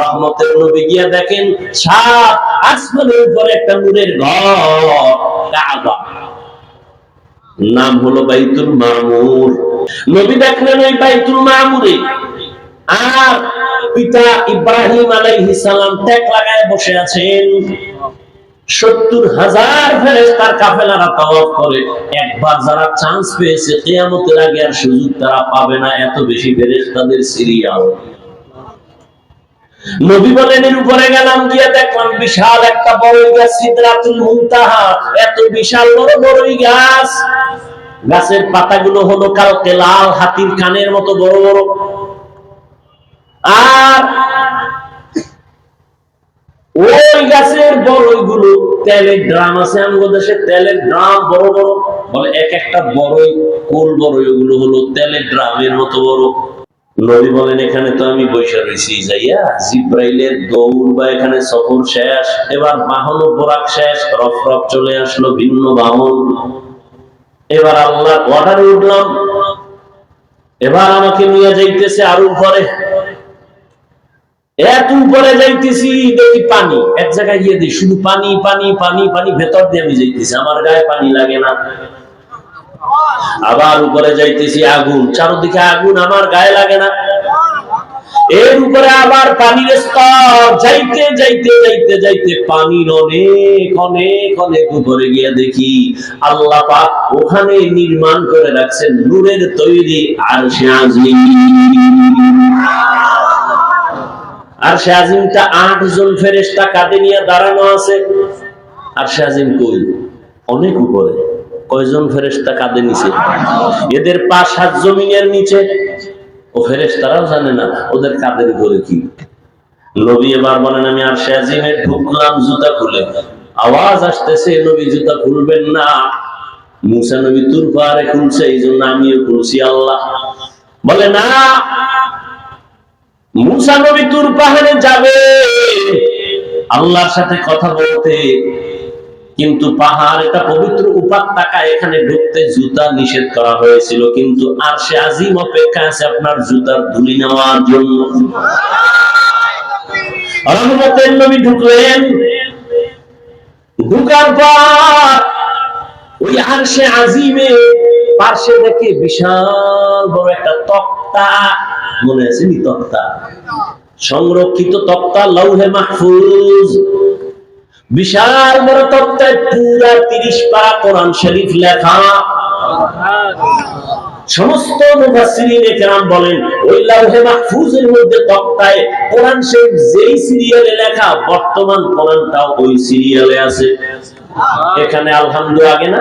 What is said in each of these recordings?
রহমতের নবী গিয়া দেখেন, সাত আসমানের উপরে একটা নূরের ঘর, কাবা। নাম হলো বাইতুল মামুর। নবী দেখলেন ওই বাইতুল মামুরে। আর পিতা ইব্রাহিম আলাইহিস সালাম লাগায় বসে আছেন। সত্তর হাজার কাফেলারা তাওয়াফ করে। একবার যারা চান্স পেয়েছে, কিয়ামতের আগে আর সুযোগ তারা পাবে না, এত বেশি ফেরেস্তাদের সিরিয়াল নবী বলেন, এর উপরে গেলাম গিয়ে দেখলাম বিশাল একটা বড়ই গাছ মুনতাহা। এত বিশাল বড় গাছ। গাছের পাতাগুলো হলো কালকে লাল, হাতির কানের মতো বড় বড়। আর ওই গাছের বড়ইগুলো, তেলের ড্রাম আছে আমগো দেশে, তেলের ড্রাম বড় বড়। বলে, এক একটা বড়ই, কোল বড়ই, ওগুলো হলো তেলের ড্রামের মতো বড়। নবী বলেন, এখানে তো আমি বৈশা রয়েছি, যাইয়া জিব্রাইলের দৌড় বা এখানে সফর শেষ, এবার বাহন বোরাক শেষ, রফ রফ চলে আসলো ভিন্ন বাহন। এবার আল্লাহ অর্ডারে উঠলাম। এবার আমাকে নিয়ে যাইতেছে আরও উপরে। এত উপরে যাইতেছি, দেখি পানি, এক জায়গায় গিয়ে দিই শুধু পানি পানি পানি পানি, ভেতর দিয়ে আমি যাইতেছি, আমার গায়ে পানি লাগে না। আবার উপরে যাইতেছি আগুন। চারদিকে আগুন আমার গায়ে লাগে না। এর উপরে আবার পানির স্তর। যাইতে যাইতে যাইতে যাইতে পানির অনেক অনেক অনেক উপরে গিয়ে দেখি আল্লাহ পাক ওখানে নির্মাণ করে রাখছেন নূরের তৈরি আর সে আর সে আজিমটা আট জন ফেরেস্তা কাঁধে নিয়ে দাঁড়ানো আছে। আর সে আজিম কই? অনেক উপরে। কয়জন ফেরেস্তা কাঁধে নিচে এদের পা সাত জমিনের নিচে। ও ফেরেস্তারাও জানে না, ওদের কাঁধের উপরে কি। নবী এবার বলেন, আমি আর ঢুকলাম জুতা খুলে। আওয়াজ আসতেছে, নবী জুতা খুলবেন না। মুসা নবী তুর খুলছে এই জন্য আমিও খুলছি আল্লাহ। বলে, না, মুসা নবী তুর পাহাড়ে যাবে। আল্লাহর সাথে কথা বলতে কিন্তু পাহাড় এটা পবিত্র উপত্যকা এখানে ঢুকতে জুতা নিষেধ করা হয়েছিল। কিন্তু আর সে আজিম অপেক্ষা আছে আপনার জুতার ধুলি নেওয়ার জন্য। ঢুকলেন। ঢুকার পর ওই আজিমে পাশে দেখে বিশাল বড় একটা তক্তা, মনে আছে নি তক্তা? সংরক্ষিত তক্তা, লৌহে মাহফুজ। বিশাল বড় তক্তায় পুরা তিরিশ পারা কোরআন শরীফ লেখা। সমস্ত মুফাসসিরিন বলেন, ওই লাউহে মাহফুজের মধ্যে তক্তায় কোরআন শরীফ যেই সিরিয়ালে লেখা, বর্তমান কোরআনটাও ওই সিরিয়ালে আছে। এখানে আলহামদুলিল্লাহ আগে না?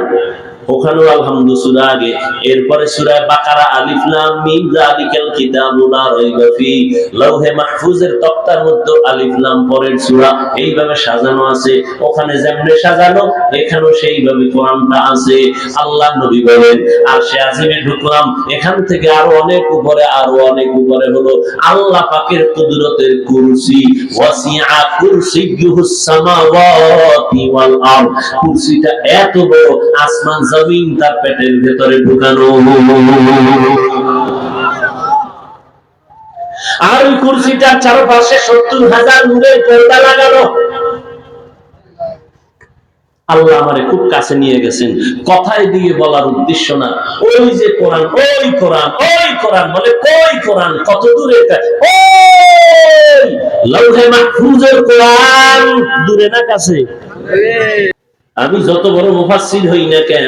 ওখানেও আলহামদু সূরা আগে। এরপরে সূরা বাকারা, আলিফ, লাম, মিম, যালিকাল কিতাবু লা রাইবা ফি। লাউহে মাহফুজের তক্তার মধ্যে আলিফ, লাম পরের সূরা এইভাবে সাজানো আছে। ওখানে যেমনে সাজানো, এখানেও সেইভাবে কোরআনটা আছে। আল্লাহ নবী বলেন আর সে আজিমে ঢুকলাম, এখান থেকে আরও অনেক উপরে, আরও অনেক উপরে হলো আল্লাহ পাকের কুদরতের কুরসি। ওয়াসিআ কুরসিয়ুহুস সামাওয়াতি ওয়াল আরদ। কুরসিটা এত বড়, আসমান জমিন তার পেটের ভেতরে ঢুকানো। আর ওই কুরসিটার চারপাশে সত্তর হাজার নূরের পর্দা লাগানো। আল্লাহ আমারে খুব কাছে নিয়ে গেছেন। কথায় দিয়ে বলার উদ্দেশ্য না। ওই যে কোরআন, ওই কোরআন ওই কোরআন বলে কই কোরআন? কত দূরে লৌহে মাহফুজের কোরআন। দূরে না কাছে? আমি যত বড় মুফাসসির হই না কেন,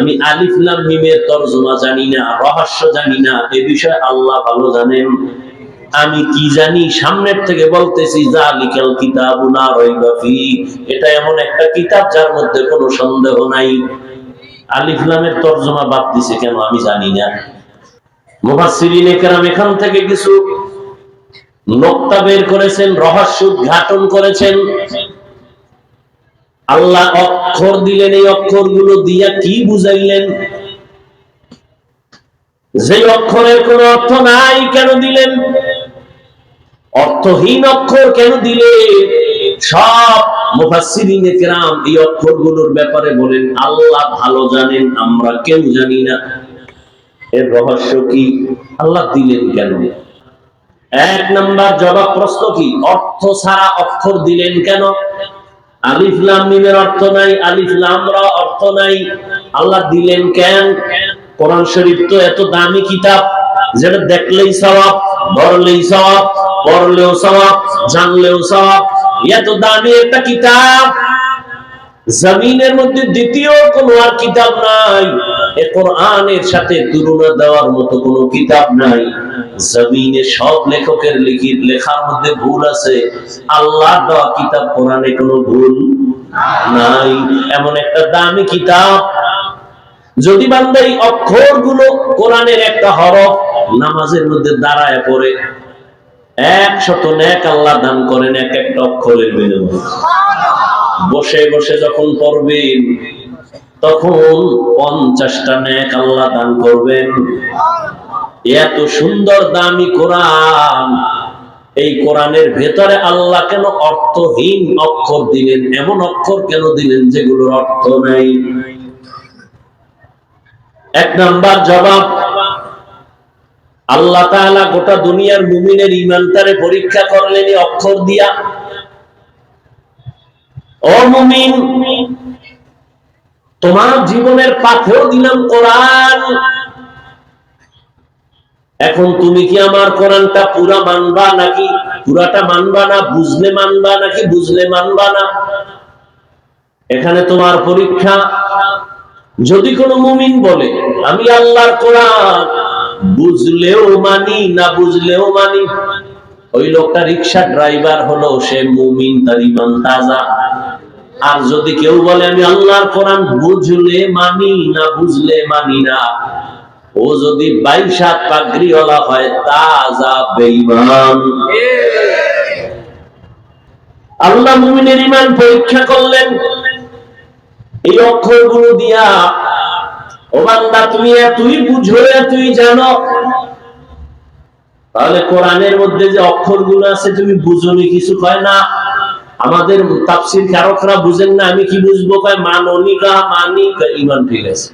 আমি আলিফ লাম মিমের তরজমা জানি না, রহস্য জানি না, এ বিষয়ে আল্লাহ ভালো জানেন। আমি কি জানি, সামনের থেকে বলতেছি জালিকাল কিতাবু লা রাইবা ফি এটা এমন একটা কিতাব যার মধ্যে কোনো সন্দেহ নাই। আলিফ লামের তরজমা বাদ দিছে কেন, আমি জানি না। মুফাসসিরিন একরাম এখান থেকে কিছু নোক্তা বের করেছেন, রহস্য উদ্ঘাটন করেছেন। আল্লাহ অক্ষর দিলেন, এই অক্ষরগুলো দিয়া কি বুঝাইলেন? যে অক্ষরের কোন অর্থ নাই কেন দিলেন? অর্থহীন অক্ষর কেন দিলে? সব মুফাসসিরিন কেরাম এই অক্ষরগুলোর ব্যাপারে বলেন, আল্লাহ ভালো জানেন, আমরা কেউ জানি না। এর রহস্য কি? আল্লাহ দিলেন কেন? এক নাম্বার জবাব প্রশ্ন কি? অর্থ ছাড়া অক্ষর দিলেন কেন? অর্থ নাই আলিফলামরা অর্থ নাই। আল্লাহ দিলেন কেন? কোরআন শরীফ তো এত দামি কিতাব, যেটা দেখলেই সওয়াব, ধরলেই সওয়াব, পড়লেও জানলেও সওয়াব। এত দামি একটা কিতাব, জমিনের মধ্যে দ্বিতীয় কোন আর কিতাব নাই। কোরআনের কোরআনে কোনো ভুল নাই। এমন একটা দামি কিতাব। যদি অক্ষরগুলো কোরআনের একটা হরফ নামাজের মধ্যে দাঁড়ায় পড়ে একশত ন্যাক আল্লাহ দান করেন এক একটা অক্ষরের বসে বসে যখন পড়বেন তখন পঞ্চাশটা ন্যাক আল্লাহ দান করবেন। এত সুন্দর দামি কোরআন। এই কোরআনের ভেতরে আল্লাহ কেন অর্থহীন অক্ষর দিলেন? এমন অক্ষর কেন দিলেন যেগুলোর অর্থ নাই? এক নাম্বার জবাব, আল্লাহ তাআলা গোটা দুনিয়ার মুমিনের ইমানটারে পরীক্ষা করলেন এই অক্ষর দিয়া। ও মুমিন তোমার জীবনের পাথেও দিলাম কোরআন। এখন তুমি কি আমার কোরআনটা পুরা মানবা নাকি? পুরাটা মানবা না, বুঝলে মানবা নাকি, বুঝলে মানবা না? এখানে তোমার পরীক্ষা। যদি কোনো মুমিন বলে, আমি আল্লাহর কোরআন, বুঝলেও মানি না বুঝলেও মানি। ওই লোকটা রিক্সা ড্রাইভার হলো, সে মুমিন, তার ইমান তাজা। আর যদি কেউ বলে, আমি আল্লাহর কোরআন বুঝলে মানি না, বুঝলে মানি না? ও যদি বাইশাত পাগড়িওয়ালা হয় তাজা বেঈমান। আল্লাহ মুমিনের ইমান পরীক্ষা করলেন। এই অক্ষরগুলো দিয়া, ও বান্দা, তুমি এতই বুঝো, এতই জানো। তাহলে কোরআনের মধ্যে যে অক্ষরগুলো আছে, তুমি বুঝনি, কিছু কয় না? আমাদের তাফসির কারকরা বুঝেন না, আমি কি বুঝব? কয়, মাননিকা মানি কয় ইমান ঠিক আছে।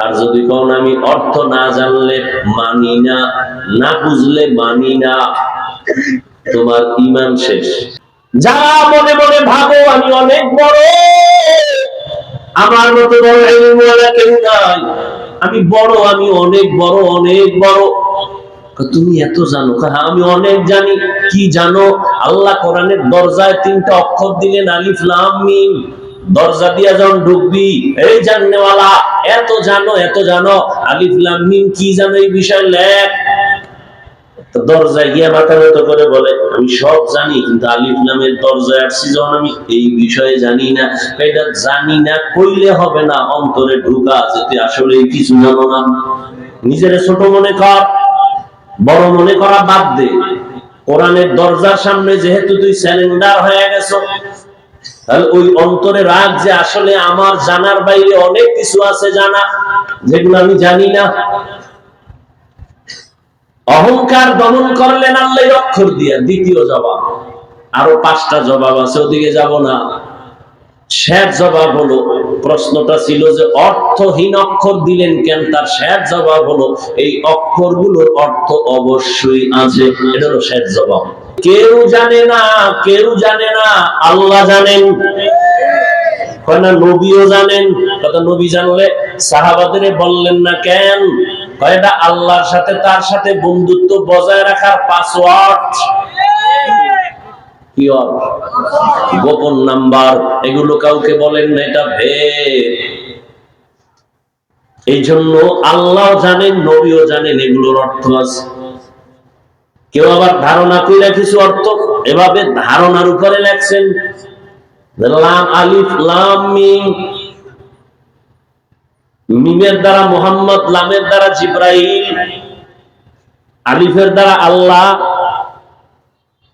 আর যদি কোন আমি অর্থ না জানলে মানি না না বুঝলে মানি না, তোমার ইমান শেষ। যা মনে মনে ভাবো, আমি অনেক বড়। আমার মতো বড় কেউ নাই। আমি বড়, আমি অনেক বড় অনেক বড়। তুমি এত জানো? হ্যাঁ, আমি অনেক জানি। কি জানো? আল্লাহ কোরআনের দরজায় তিনটা অক্ষর দিলেন আলিফ লাম মিম। দরজা দিয়া যখন ঢুকবি এই জাননেওয়ালা এত জানো এত জানো। আলিফ লাম মিম কি জানো এই বিষয়? লেখ। দরজায় গিয়ে মাথা নত করে বলে আমি সব জানি কিন্তু আলিফ নামের দরজায় আসছি যখন আমি এই বিষয়ে জানি না। এটা জানি না কইলে হবে না অন্তরে ঢুকা যে আসলে কিছু জানো না। নিজের ছোট মনে কর। বড় মনে করা বাদ দে। কোরআনের দরজার সামনে যেহেতু তুই স্যালেন্ডার হয়ে গেছ ওই অন্তরে রাগ যে আসলে আমার জানার বাইরে অনেক কিছু আছে জানা, যেগুলো আমি জানি না। অহংকার দমন করলেন আল্লাহ অক্ষর দিয়া, দ্বিতীয় জবাব। আরও পাঁচটা জবাব আছে, ওদিকে যাব না। শেষ জবাব হলো, প্রশ্নটা ছিল যে অর্থহীন অক্ষর দিলেন কেন? তার শেষ জবাব হলো, এই অক্ষরগুলোর অর্থ অবশ্যই আছে। এটা হলো শেষ জবাব। কেউ জানে না, কেউ জানে না, আল্লাহ জানেন। না, নবীও জানেন। কথা নবী জানলে সাহাবাদের বললেন না কেন? কয় এটা আল্লাহর সাথে তার সাথে বন্ধুত্ব বজায় রাখার পাসওয়ার্ড কি গোপন নাম্বার, এগুলো কাউকে বলেন না, এটা ভেদ। এই জন্য আল্লাহ জানেন, নবীও জানেন, এগুলোর অর্থ আছে। কেউ আবার ধারণা করে কিছু অর্থ এভাবে ধারণার উপরে লেখছেন মিমের দ্বারা মোহাম্মদ, লামের দ্বারা জিব্রাইল, আলিফের দ্বারা আল্লাহ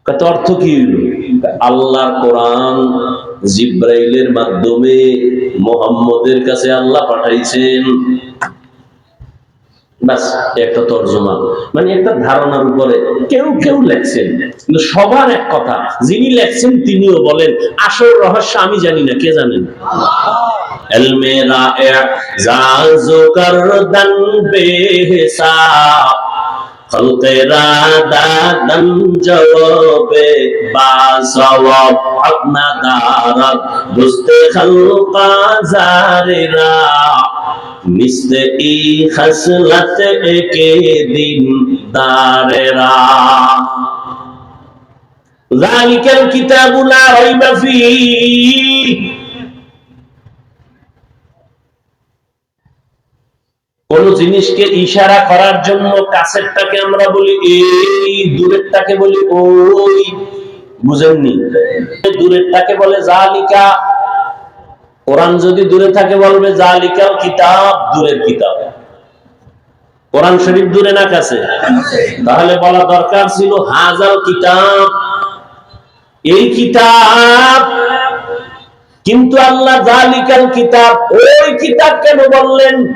অর্থ কি আল্লাহর কোরআন জিব্রাইলের মাধ্যমে মোহাম্মদের কাছে আল্লাহ পাঠাইছেন। মানে সবার এক কথা, যিনি লেখছেন তিনিও বলেন, আসল রহস্য আমি জানি না, কে জানেন? খলকেরা দাদন জবাবে বা সওয়াব আপনা দারাত বুঝতে খলকা জারেরা মিসলে ই খসলত একে দিন দারেরা ذلك الكتاب لا ريب فيه কোন জিনিসকে ইশারা করার জন্য কাছেরটাকে আমরা বলি, এই দূরেরটাকে বলি, ওই। বুঝেননি? দূরেরটাকে বলে, জালিকা। কোরআন যদি দূরে থাকে বলবে জালিকা কিতাব। দূরের কিতাব। কোরআন শরীফ দূরে না কাছে? তাহলে বলা দরকার ছিল হাজার কিতাব। এই কিতাব, কিন্তু আল্লাহ জালিকাল কিতাব, ওই কিতাব কেন বললেন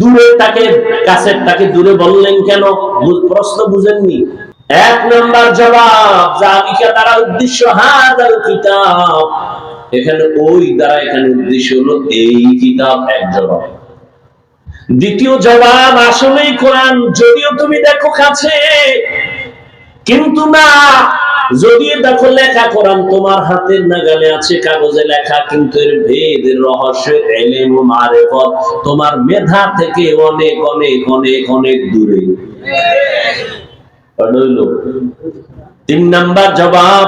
দূরে তাকে, কাছের তাকে দূরে বললেন কেন? প্রশ্ন বুঝেননি। এক নাম্বার জবাব জালিকা দ্বারা উদ্দেশ্য হাজার কিতাব। এখানে ওই দ্বারা এখানে উদ্দেশ্য হলো এই কিতাব এক জবাব। দ্বিতীয় জবাব আসলেই কোরআন, যদিও তুমি দেখো কাছে, কিন্তু না যদি দেখো লেখা কোরআন তোমার হাতের নাগালে আছে, কাগজে লেখা, কিন্তু এর ভেদ, রহস্য, এলেম ও মারেফত তোমার মেধা থেকে অনেক অনেক অনেক অনেক দূরে। তিন নাম্বার জবাব।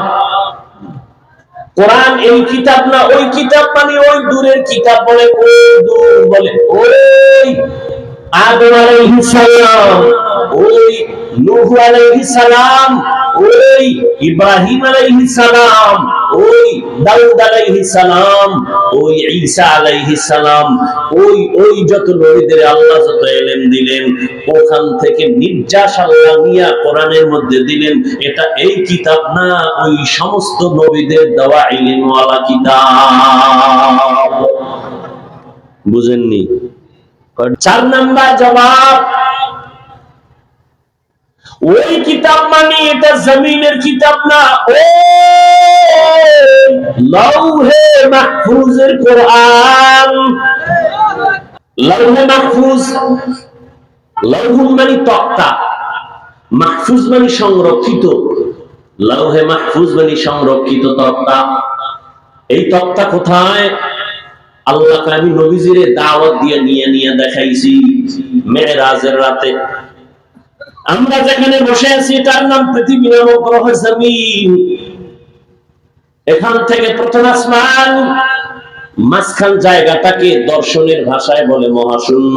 কোরআন এই কিতাব না, ওই কিতাব মানে ওই দূরের কিতাব বলে, ওই দূর বলে, ওই আদম আলাইহিস সালাম, ওই নূহ আলাইহিস সালাম, ওই ইব্রাহিম আলাইহিস সালাম, ওই দাউদ আলাইহিস সালাম, ওই ঈসা আলাইহিস সালাম, ওই ওই যত নবীদের আল্লাহ যত দিলেন, ওখান থেকে নির্যাস আল্লাহ নিয়া কোরআনের মধ্যে দিলেন, এটা এই কিতাব না, ওই সমস্ত নবীদের দেওয়া ইলিমওয়ালা কিতাব। বুঝেননি? চার নাম্বার জবাব, ওই কিতাব মানে এটা জমিনের কিতাব না, ও লৌহে মাহফুজের কোরআন। লৌহে মাহফুজ, লৌহুন মানে তক্তা, মাহফুজ মানে সংরক্ষিত, লৌহে মাহফুজ মানে সংরক্ষিত তক্তা। এই তক্তা কোথায়? আল্লাহ আমি নবীজিরে দাওয়াত দিয়ে নিয়ে নিয়ে দেখাইছি মেয়েরাজের রাতে। আমরা যেখানে বসে আছি নাম পৃথিবী গ্রহ জমিন। এখান থেকে প্রথম আসমান, মাঝখান জায়গাটাকে দর্শনের ভাষায় বলে মহাশূন্য।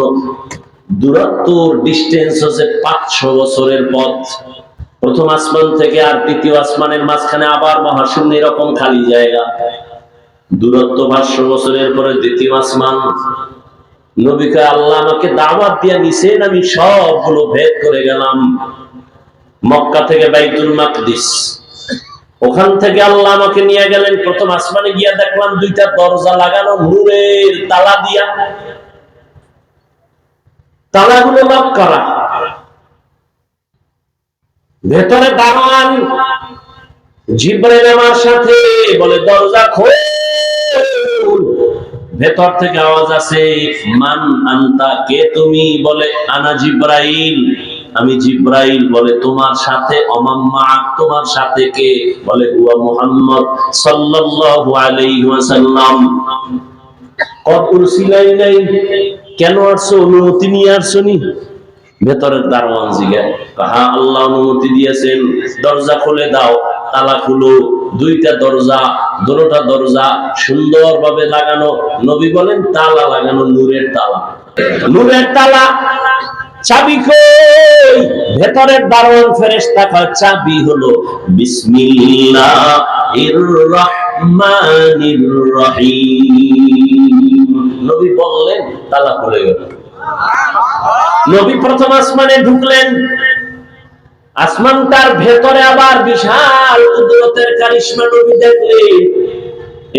দূরত্ব ডিস্টেন্স হচ্ছে পাঁচশো বছরের পথ। প্রথম আসমান থেকে আর দ্বিতীয় আসমানের মাঝখানে আবার মহাশূন্য, এরকম খালি জায়গা। দূরত্ব পাঁচশো বছরের পরে দ্বিতীয় আসমান। নবীকে আল্লাহ আমাকে দাওয়াত দিয়ে নিছেন আমি সবগুলো ভেদ করে গেলাম। মক্কা থেকে বাইতুল মাকদিস। ওখান থেকে আল্লাহ আমাকে নিয়ে গেলেন, প্রথম আসমানে গিয়া দেখলাম দুইটা দরজা লাগানো, নূরের তালা দিয়া। তালাগুলো লক করা। ভেতরে দারোয়ান জিব্রাইল আমার সাথে বলে, দরজা খোল। ভেতর থেকে আওয়াজ আছে মান আন্তা, কে তুমি? বলে, আনা জিব্রাইল। আমি জিব্রাইল বলে, তোমার সাথে অমাম্মা তোমার সাথে কে? বলে, হুয়া মুহাম্মদ সাল্লাল্লাহু আলাইহি ওয়াসাল্লাম। কত উরসিলাই নাই? কেন আসছো অনুমতি নিয়ে আসছো নি ভেতরের দারোয়ান জিগা কাহা আল্লাহ অনুমতি দিয়েছেন। দরজা খুলে দাও। তালা খুলো দুইটা দরজা দুটোটা দরজা সুন্দরভাবে লাগানো। নবী বলেন, তালা লাগানো নূরের তালা। নূরের তালা চাবি কই? ভেতরের দারোয়ান ফেরেশতা কয়, চাবি হলো বিসমিল্লাহির রহমানির রহিম। নবী বললেন, তালা খুলে গেল। নবী প্রথম আসমানে ঢুকলেন আসমানটার ভেতরে আবার বিশাল কুদরতের কারিশমা নবী দেখলেন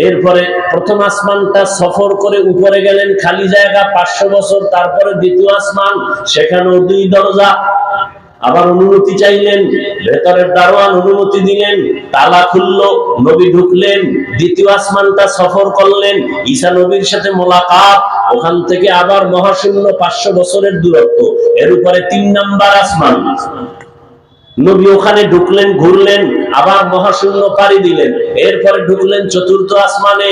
এরপরে প্রথম আসমানটা সফর করে উপরে গেলেন খালি জায়গা পাঁচশো বছর, তারপরে দ্বিতীয় আসমান, সেখানেও দুই দরজা। আবার অনুমতি চাইলেন, ভেতরের দারোয়ান অনুমতি দিলেন, তালা খুললো, নবী ঢুকলেন, দ্বিতীয় আসমানটা সফর করলেন, ঈসা নবীর সাথে মোলাকাত, ওখান থেকে আবার মহাশূন্য পাঁচশো বছরের দূরত্ব। এর উপরে তিন নাম্বার আসমান। নবী ওখানে ঢুকলেন ঘুরলেন আবার মহাশূন্য পাড়ি দিলেন। এরপরে ঢুকলেন চতুর্থ আসমানে।